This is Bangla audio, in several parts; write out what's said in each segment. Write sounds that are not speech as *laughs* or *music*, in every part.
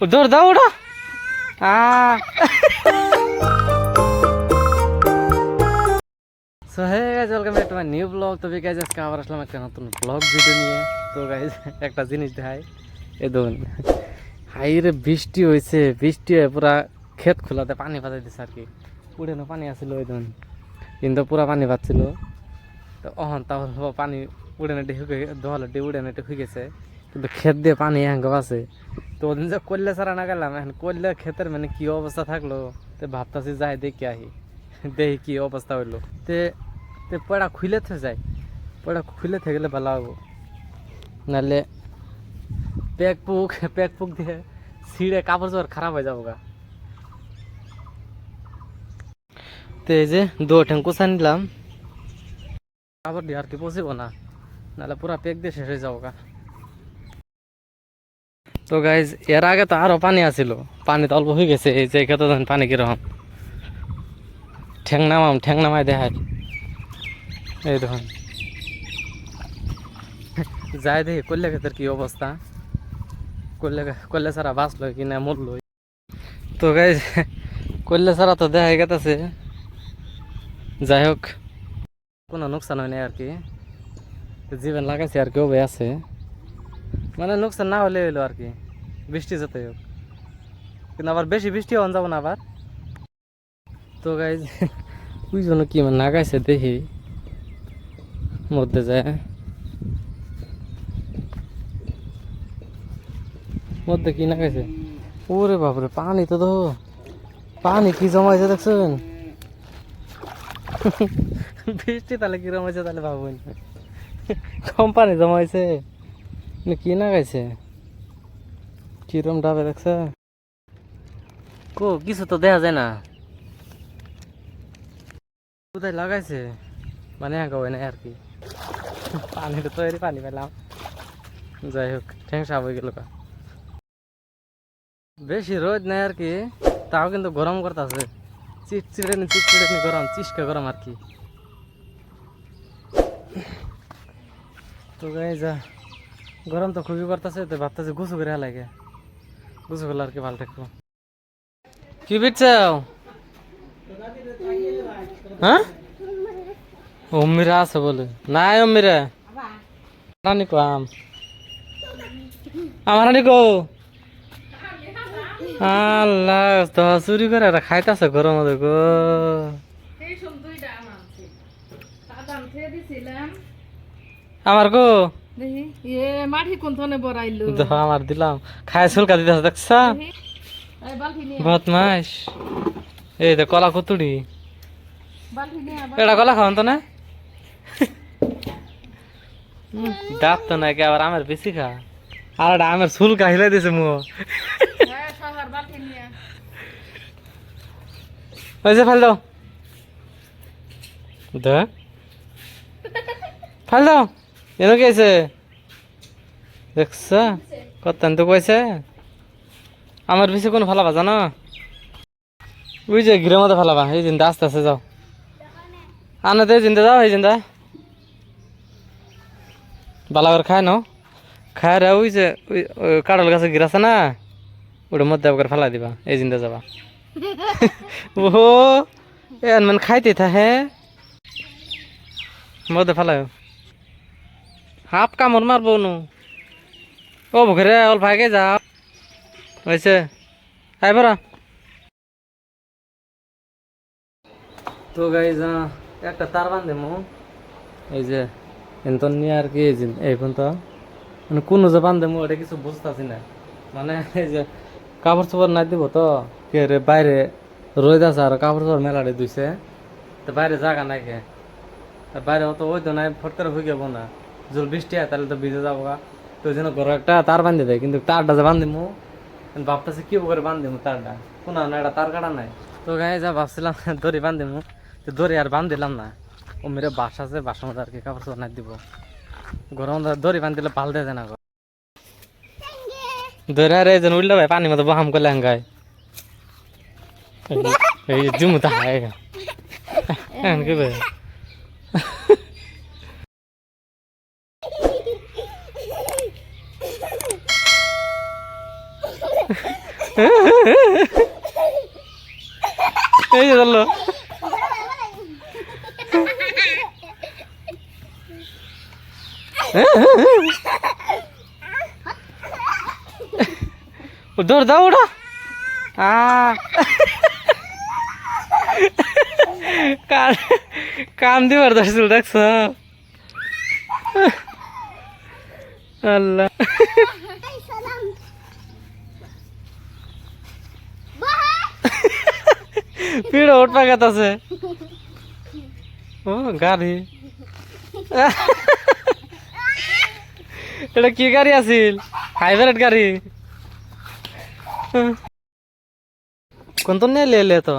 দৌড় দাও ওটা। So hey guys welcome back to my new blog তো গাইজ আজকে আবার আসলাম একটা নতুন ব্লগ ভিডিও নিয়ে। তো গাইজ একটা জিনিস দেখাই। এ দেখুন হাই রে বৃষ্টি হয়েছে বৃষ্টি হয়ে পুরা ক্ষেত খোলাতে পানি পাতাই দিছে আর কি। উড়েনো পানি আসছিল ওই দিন কিন্তু পুরা পানি পাচ্ছিল। তো অহন তাহলে পানি উড়ে নেটে হুকে দোহালে ডে উড়ে নেটে হয়ে গেছে। কিন্তু ক্ষেত দিয়ে পানি হ্যাঙ্গ আছে। তো যে করলে সারা না গেলাম, এখন করলে ক্ষেতের মানে কি অবস্থা থাকল? তো ভাবতাছি যাই, দেখি আহি। দেখি কি অবস্থা হইল। তে তে পড়া খুলে থেকে যায় পড়া খুলে থেকে গেলে ভালো হব। নাহলে প্যাক পুক প্যাক পুক দিয়ে ছিঁড়ে কাপড় চোপড় খারাপ হয়ে যাব গা। তো এই যে দু ঠ্যাং কুচা কাপড় দিয়ে আর কি পচিব না। নাহলে পুরা প্যাক দিয়ে শেষ হয়ে যাব গা। তো গাইজ এর আগে তো আরও পানি আছিল। পানি তো অল্প হয়ে গেছে, এই যে কত পানি কীরকম। ঠ্যাং নামাম, ঠ্যাং নামাই দেখায় এই দেখুন। যাই দেখি কল্যা ক্ষেতের কি অবস্থা? কল্যা কল্যা ছাড়া বাঁচলো কি না, মরলো? তো গাই কল্যা ছাড়া তো দেখা গেতেছে। যাই হোক, কোনো নোকসান হয় নাই আর কি। জীবন লাগাইছে আর কেউ আছে। মানে নোকসান না হলে হইল আর কি। বৃষ্টি যেতে হোক। কিন্তু আবার বেশি বৃষ্টি হন যাব না আবার। তো গাই *laughs* ওই জন্য কি মানে লাগাইছে দেখি। মধ্যে যায়। মধ্যে কি লাগাইছে ওরে বাপরে, পানি তো তো পানি কি জমাইছে দেখছেন? *laughs* বৃষ্টি তাহলে কি জমাইছে তাহলে ভাবুন। *laughs* কম পানি জমাইছে। না কি লাগাইছে কিরম ডাবে দেখছে? কো, কিছু তো দেখা যায় না। কোথায় লাগাইছে? মানে একা হয় না আর কি। পানিটা তো এরই পানি পেলাম। যাই হোক ঠ্যাংসা হয়ে গেল বেশি রোদ নাই আর কি, তাও কিন্তু গরম করতেছে। চিটচিড়ে চিটচিড়ে গরম চিসকা গরম আর কি। তো গাই যা গরম তো খুবই করতেছে তো ভাবতেছে গুছু করে লাগে গুছু করলে আর কি ভালো থাকব। কি বিটছাও হ্যাঁ? অম্মিরা আছে বলে। নাই অম্মিরা রানি কো আম। আমার রানি কো। আল্লাহ তো চুরি করে এটা খাইতাছে গরম দেখো। আমার কো? দেখি এ মাটি কোন থনে বড়াইলো? দেখো আমার দিলাম। খাই চুলকা দিতেছে দেখছা? দেখি এই বালতি নিয়ে এই দেখ কলা কুতুড়ি বালতি নিয়ে এটা কলা খাওয়ান তো না? দাঁত তো নাকি আবার আমের বেশি খা। আর এটা আমের চুলকা হিলে দিছে মুহ। হ্যাঁ ওই যে ফেল দাও। ফেল দাও। এনে গেছে দেখছ? কত তো কইছে? আমার বেশি কোনো ফালাবা জানো? ওই যে ঘিরের মধ্যে ফালাবা, এই জিন্দা আস্তে আস্তে যাও। আনাতে জিন্দা, যাও এই জিন্দা। বালা করে খায় নাও। খায় রে, ওই যে, ওই কাঁঠাল গাছে ঘিরে আছে না? ওটার মধ্যে আবার ফেলা দিবা, এই জিন্দা যাবা। *laughs* ওহো, এ মানে খাইতে থাকে মধ্যে ফেলায় হাফ কামড় মারবো নু ও ভুখরে অল্প আগে যাও হয়েছে আই বরা তো যা একটা তার বান্ধে মো। এই যে, এনতন নিয়ে আর কি এই যে পর্যন্ত। মানে কোনো যে বান্ধে মো, এটা কিছু বুঝতেছি না। মানে এই যে, কাপড় চোপড় নাই দিব তো। কে রে, বাইরে রোদ আছে আর কাপড় চোপড় মেলাড়ে দুইছে তো বাইরে জায়গা নাই কে। বাইরে অত ওই তো নাই ফট করে হয়ে না। জল বৃষ্টি হয়, তাহলে তো ভিজে যাব গা তো ওই জন্য ঘরে একটা তার বান্ধি দেয়, কিন্তু তারটা যে বান্ধি মো ভাবতেছে কি করে বান্ধি মো তারটা। কোনো না, এটা তার কাটা নাই। তো গায়ে যা ভাবছিলাম *laughs* দড়ি বান্ধি মো, তো দড়ি আর বান্ধিলাম না। ও মেরে বাসা আছে, বাসার মধ্যে আর কি কাপড় চোপড় দিব। গরম দড়ি বান্ধিলে ভালো দেয় না দড়ি আর এই যেন উল্টা ভাই পানি মতো বহাম করলে হাঙ্গায়। এই জুমু তা হায় কি ভাই? এই যে ধরলো। ধর দাও ওটা কান কান দিবার ধরছিল দেখছ? আল্লাহ। পিড় ওট পাকাত আছে। ও গাড়ি। এটা কি গাড়ি আছিল? হাইব্রিড গাড়ি। কোন তো নিয়ে লে তো?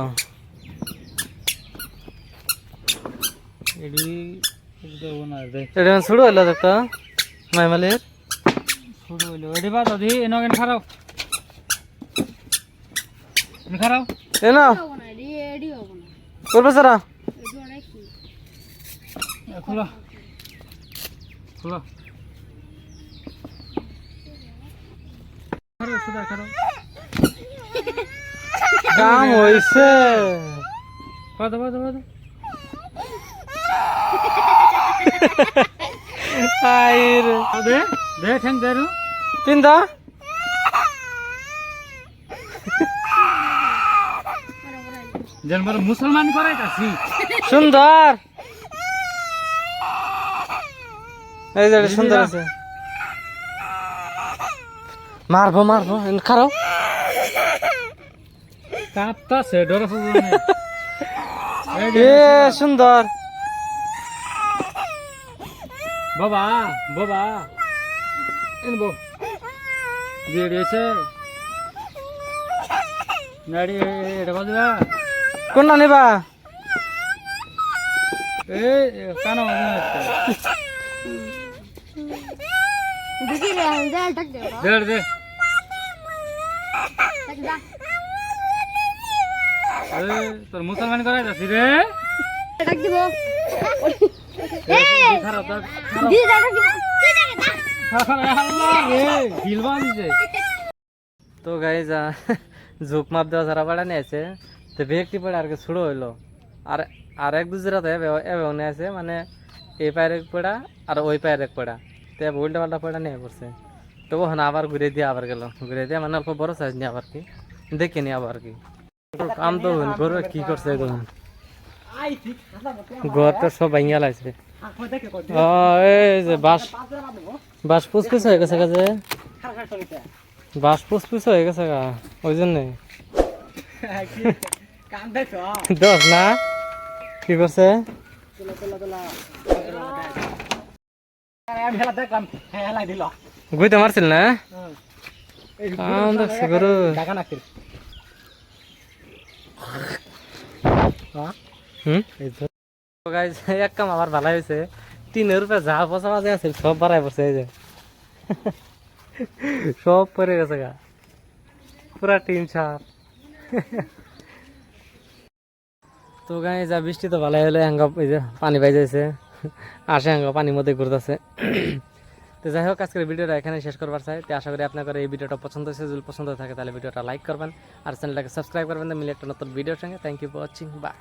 এডি না এটা শুরু হলো তো মাইমালের? শুরু হইল। এডি বা দাদি এনো কেন খারাপ এনে খারাপ এ না হব না এডি এডি হব অনেক কি খোলা। খোলা। কাম হইছে। বাদা বাদা বাদা। আইরে। দে দে ঠ্যাং দে পিন্দা যেন বড় মুসলমান করাইতাছি সুন্দর। এই যে সুন্দর আছে। মারবো মারবো খারাপ কাঁপতাছে ডরে এ সুন্দর। বাবা বাবা। এন বো দিয়ে দিয়েছে নাড়ি এটা বাজবা কোনটা নেবা? রে তোর মুসলমান রে। টাক দিব খারাপ তো গাই যা ঝোঁক মাপ দেওয়া যারা বাড়া নিয়ে আছে। তো ব্যক্তি পড়ে আর কি শুরু হইল। আর আর এক দুজরা নিয়ে আছে মানে এই পায়ের এক পড়া আর ওই পায়ের এক পড়া। তো উল্টা পাল্টা পড়া নিয়ে পড়ছে। তো ওখানে আবার ঘুরে দিয়ে আবার গেল। ঘুরে দিয়ে মানে অল্প বড় সাইজ নিয়ে আবার কি, দেখে নি আবার কি। কাম তো করবে কি করছে একদম ঘর তো সব ভাঙিয়া লাগছে বাস বাস পুসপুস হয়ে গেছে কাজে বাস পুসপুস হয়ে গেছে গা, ওই জন্যে। দশ না কি করছে গুইতে মারছিল না কাম দেখছে গরু হুম তো guys, এক কাম আমার ভালো হয়েছে টিনের উপরে যা পচা বাজে আছে সব বাড়াই পড়ছে এই যে সব পরে গেছে গা পুরা টিন ছাপ তো গায়ে যা বৃষ্টি তো ভালোই হলে এই যে পানি পাই যাইছে আসে হ্যাঙ্গা পানির মধ্যে ঘুরতেছে। তো যাই হোক, আজকের ভিডিওটা এখানে শেষ করবার চাই। তো আশা করি আপনাদের এই ভিডিওটা পছন্দ হয়েছে। যদি পছন্দ থাকে, তাহলে ভিডিওটা লাইক করবেন। আর চ্যানেলটাকে সাবস্ক্রাইব করবেন। মিলে একটা নতুন ভিডিওর সঙ্গে। Thank you for watching bye